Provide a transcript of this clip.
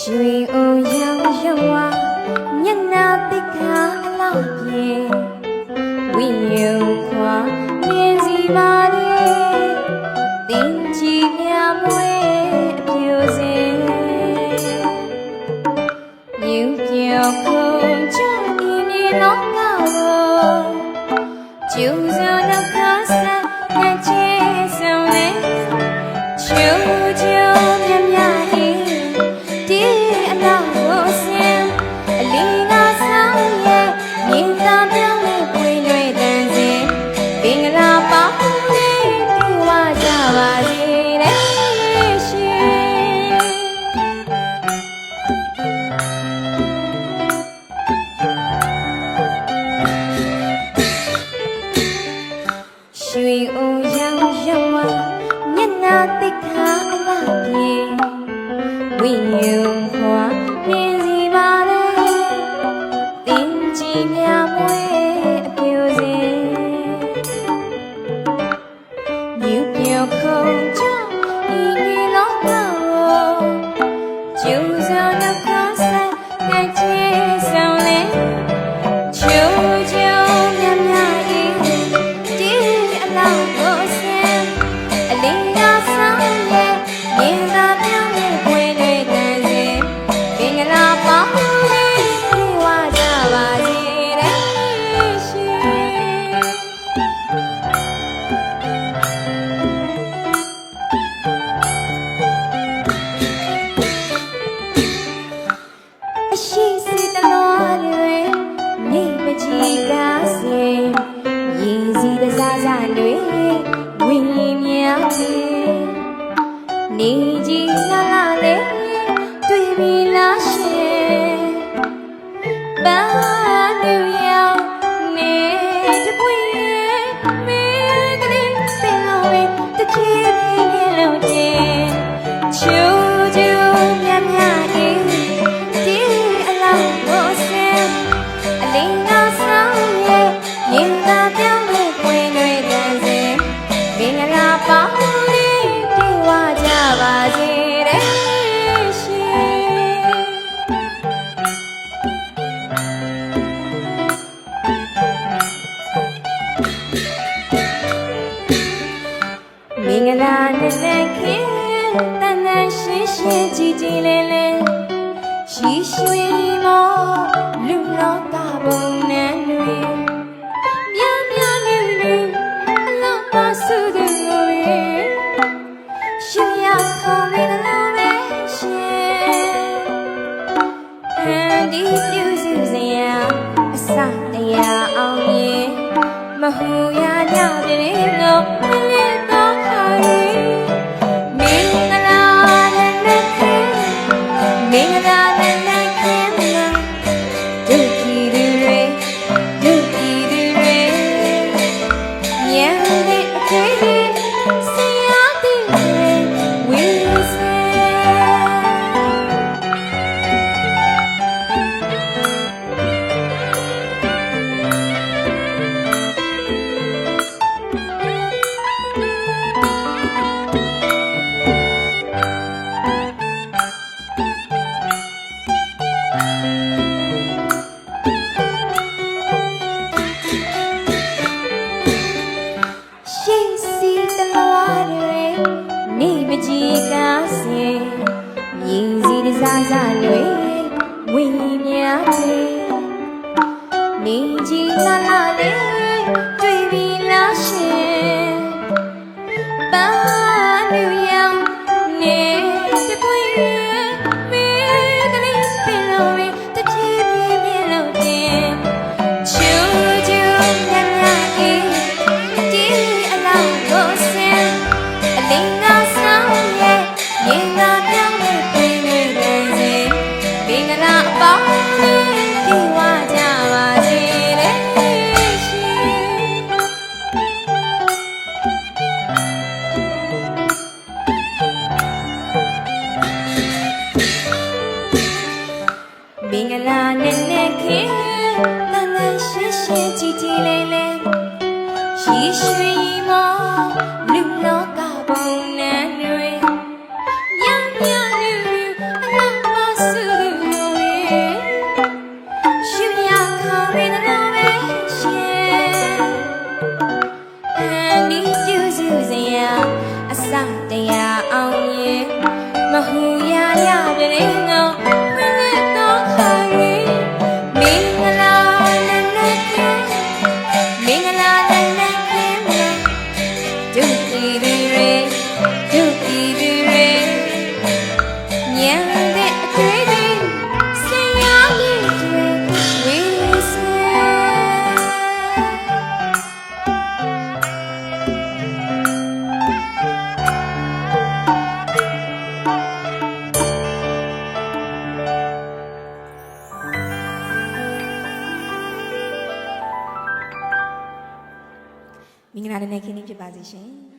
Shui o yang jawa Nhân na bika la ye Quy nhiều khóa Nghe gì ba đi? Tin chỉ nghe mê Điều dễ Nhiều kiểu không Chắc đi đi nó cao hơn Chiều giờ nó matikha တွေဝင်းများပြီနေကြည်လာလာလေတွေ့ပြီလားရှင်ပါ င်္ဂလာနဲ့ခင်တန်တန်ရှင်းရှင်းကြည်ကြည်လေး Oh, yeah. ကားစင်မြည်စည်းတစားစားလွယ်ဝင်းမြားလေးနေကြီးလာလာလေး ဟူရရပြင်းငော္ဂလာနဲ့ခင်ဗျာဖြစ်ပါစေရှင်။